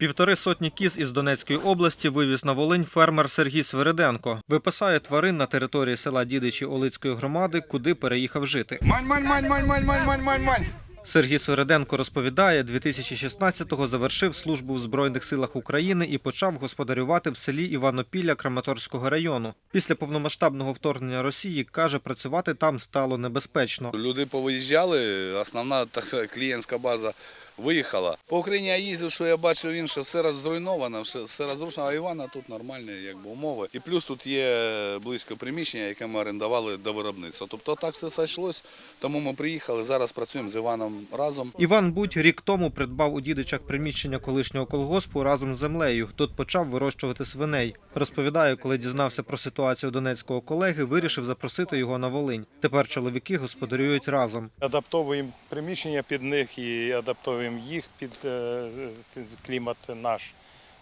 Півтори сотні кіз із Донецької області вивіз на Волинь фермер Сергій Свириденко. Випасає тварин на території села Дідичі Олицької громади, куди переїхав жити. Мань, мань, мань, мань, мань, мань, мань, мань, мань. Сергій Свириденко розповідає, 2016-го завершив службу в Збройних силах України і почав господарювати в селі Іванопілля Краматорського району. Після повномасштабного вторгнення Росії каже, працювати там стало небезпечно. Люди повиїжджали, основна так клієнтська база виїхала. По Україні я їздив, що я бачив він, що все зруйновано, все, все розрушено, а Івана тут нормальні якби, умови. І плюс тут є близько приміщення, яке ми орендували до виробництва. Тобто так все зайшлось, тому ми приїхали, зараз працюємо з Іваном разом. Іван Будь рік тому придбав у дідичах приміщення колишнього колгоспу разом з землею. Тут почав вирощувати свиней. Розповідає, коли дізнався про ситуацію донецького колеги, вирішив запросити його на Волинь. Тепер чоловіки господарюють разом. Адаптовуємо приміщення під них і адаптовуємо їх під е, клімат наш.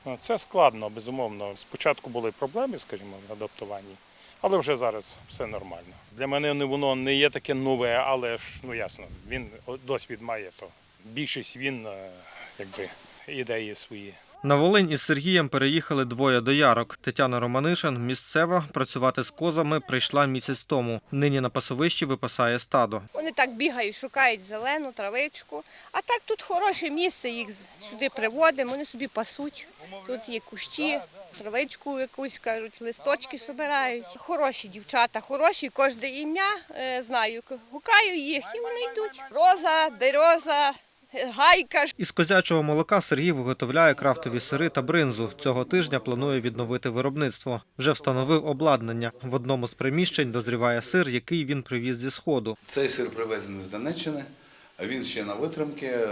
Ну, Це складно, безумовно. Спочатку були проблеми, скажімо, в адаптуванні, але вже зараз все нормально. Для мене воно не є таке нове, але ж ну ясно, він досвід має, то більшість він е, якби ідеї свої. На Волинь із Сергієм переїхали двоє доярок. Тетяна Романишин, місцева, працювати з козами прийшла місяць тому. Нині на пасовищі випасає стадо. Вони так бігають, шукають зелену травичку. А так тут хороше місце, їх сюди приводимо, вони собі пасуть. Тут є кущі, травичку якусь кажуть, листочки збирають. Хороші дівчата, хороші, кожне ім'я е, знаю. Гукаю їх і вони йдуть. Роза, береза, гайка. Із козячого молока Сергій виготовляє крафтові сири та бринзу. Цього тижня планує відновити виробництво. Вже встановив обладнання. В одному з приміщень дозріває сир, який він привіз зі сходу. Цей сир привезений з Донеччини, він ще на витримки, е,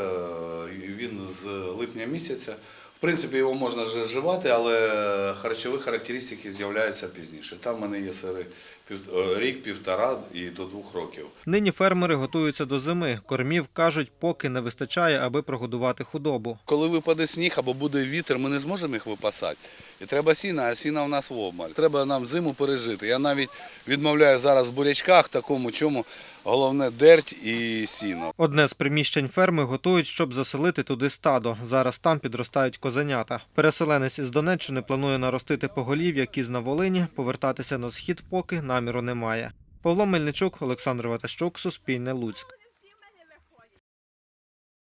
він з липня місяця. В принципі, його можна вже вживати, але харчові характеристики з'являються пізніше. Там в мене є сири е, рік, півтора і до двох років. Нині фермери готуються до зими. Кормів кажуть, поки не вистачає, аби прогодувати худобу. Коли випаде сніг або буде вітер, ми не зможемо їх випасати. І треба сіна, а сіна в нас в обмаль. Треба нам зиму пережити. Я навіть відмовляю зараз в бурячках, такому чому головне дерть і сіно. Одне з приміщень ферми готують, щоб заселити туди стадо. Зараз там підростають козенята. Переселенець із Донеччини планує наростити поголів'я кіз на Волині, повертатися на схід, поки наміру немає. Павло Мельничук, Олександр Ватащук, Суспільне Луцьк.